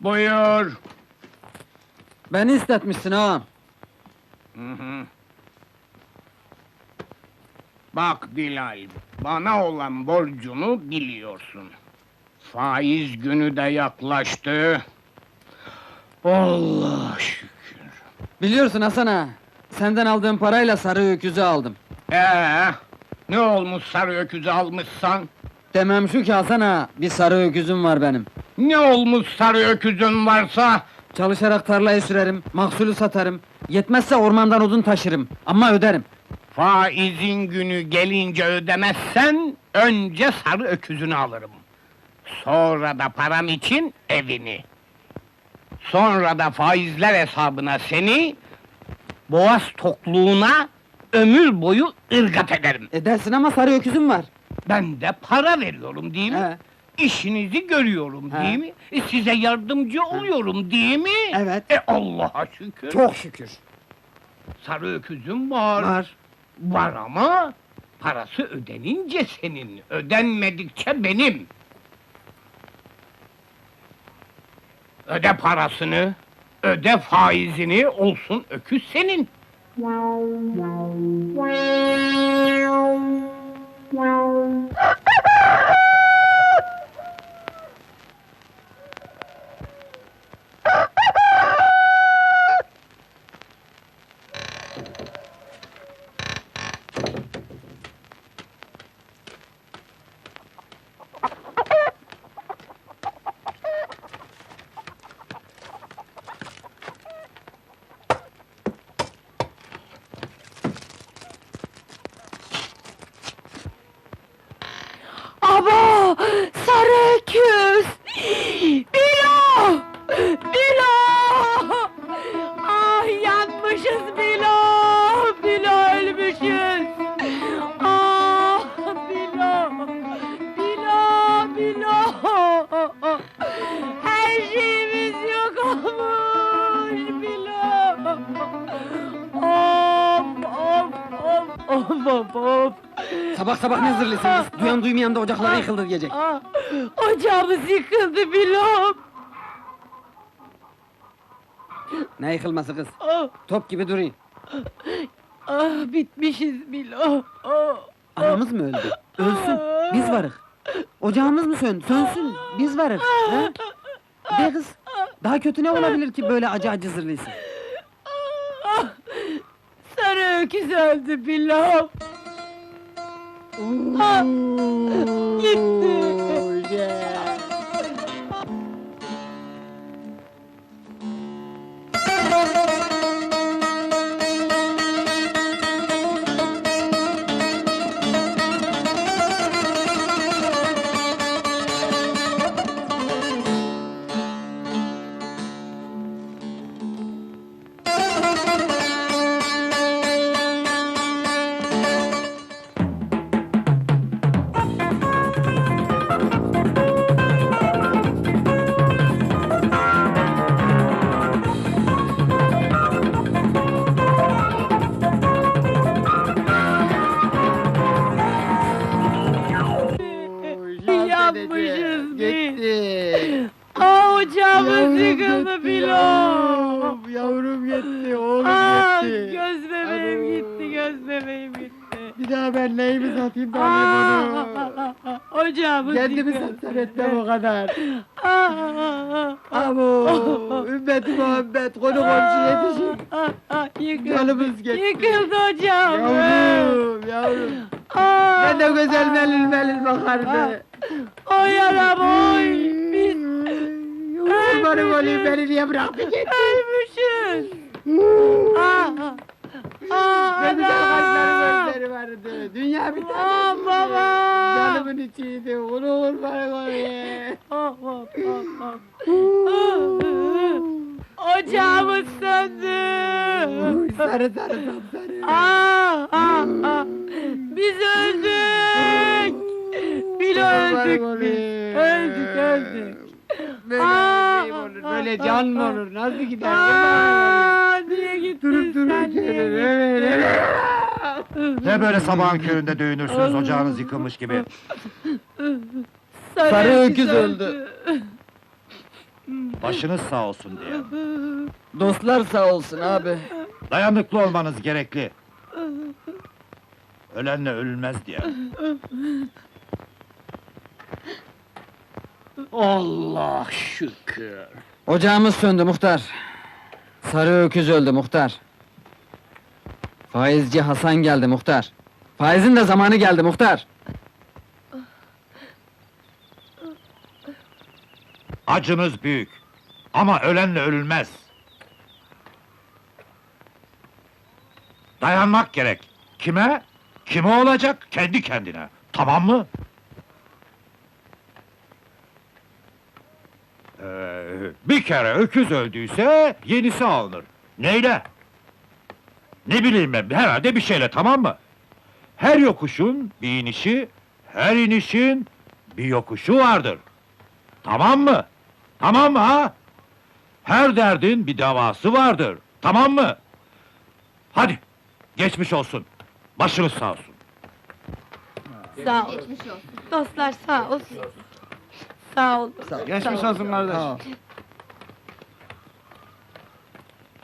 Buyur. Beni istetmişsin ağam. Hı hı. Bak Bilal, bana olan borcunu biliyorsun. Faiz günü de yaklaştı. Allah şükür. Biliyorsun Hasan ağa. Senden aldığım parayla sarı öküzü aldım. Ee, ne olmuş sarı öküzü almışsan? Demem şu ki Hasan ağa, bir sarı öküzüm var benim. Ne olmuş sarı öküzün varsa? Çalışarak tarlayı sürerim, mahsulü satarım. Yetmezse ormandan odun taşırım. Ama öderim. Faizin günü gelince ödemezsen, önce sarı öküzünü alırım. Sonra da param için evini. Sonra da faizler hesabına seni, boğaz tokluğuna ömür boyu ırgat ederim. Edersin ama sarı öküzüm var. Ben de para veriyorum değil mi? He. İşinizi görüyorum He. değil mi? E, size yardımcı oluyorum değil mi? Evet. E Allah'a şükür. Çok şükür. Sarı öküzüm var. Var. Var ama parası ödenince senin, ödenmedikçe benim. Öde parasını, öde faizini, olsun öküz senin. Abo! Her şeyimiz yok olmuş Bilo! Of of of of of of! Sabah sabah ne zırlısınız? Duyan duymayan da ocakları yıkıldı diyecek. Ah, ocağımız yıkıldı Bilom. Ne yıkılması kız? Ah, Top gibi duruyor. ah, bitmişiz Bilom. Ah, Anamız mı öldü? Ölsün. Biz varık. Ocağımız mı söndü? Sönsün. Biz varık. He? De kız. Daha kötü ne olabilir ki böyle acı acı zırlıyorsun? ah. Sarı öküz öldü Bilom. Ah, Daha ben neyimi satayım da Ah, ocağımız Kendimi satsam etmem o kadar. Abo, ümmeti Muhammed, konu komşu yetişin. yıkıldı. Canımız gitti. Yıkıldı ocağımız. Yavrum, yavrum. Ben de güzel melil melil bakardı. Oy anam oy. Biz Kurbanım olayım beni niye bıraktı gitti? ölmüşüz. Ah, ah, Ne güzel kaşları gözleri vardı. Dünya bir Ah tane. baba. Canımın içiydi. Onu kurbanım olayım. Ah, ah, ah, ah. Ocağımız söndü. Uy, sarı sarı sapsarı. Ah, ah, ah. Biz öldük. Bilo öldük biz. Öldük, öldük. Böyle Aa, şey mi olur? aa, Böyle aa, can mı aa. olur? Nasıl gider? Aa, niye gittin Durup sen? durup evet evet. Ne böyle sabahın köründe dövünürsünüz ocağınız yıkılmış gibi. Sarı öküz öldü. Başınız sağ olsun diye. Dostlar sağ olsun abi. Dayanıklı olmanız gerekli. Ölenle ölülmez diye. Allah şükür. Ocağımız söndü muhtar. Sarı öküz öldü muhtar. Faizci Hasan geldi muhtar. Faizin de zamanı geldi muhtar. Acınız büyük. Ama ölenle ölülmez. Dayanmak gerek. Kime? Kime olacak? Kendi kendine. Tamam mı? Ee, bir kere öküz öldüyse yenisi alınır. Neyle? Ne bileyim ben, herhalde bir şeyle tamam mı? Her yokuşun bir inişi, her inişin bir yokuşu vardır. Tamam mı? Tamam mı ha? Her derdin bir davası vardır. Tamam mı? Hadi, geçmiş olsun. Başınız sağ olsun. Sağ ol. Dostlar sağ olsun. Sağ ol. Geçmiş olsun kardeş.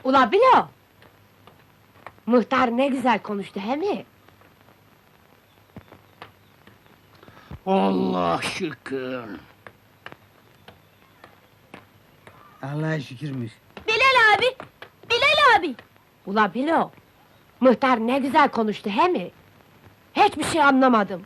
Ula Bilo! Muhtar ne güzel konuştu he mi? Allah şükür. Allah'a şükürmüş. Bilal abi! Bilal abi! Ula Bilo! Muhtar ne güzel konuştu he mi? Hiçbir şey anlamadım.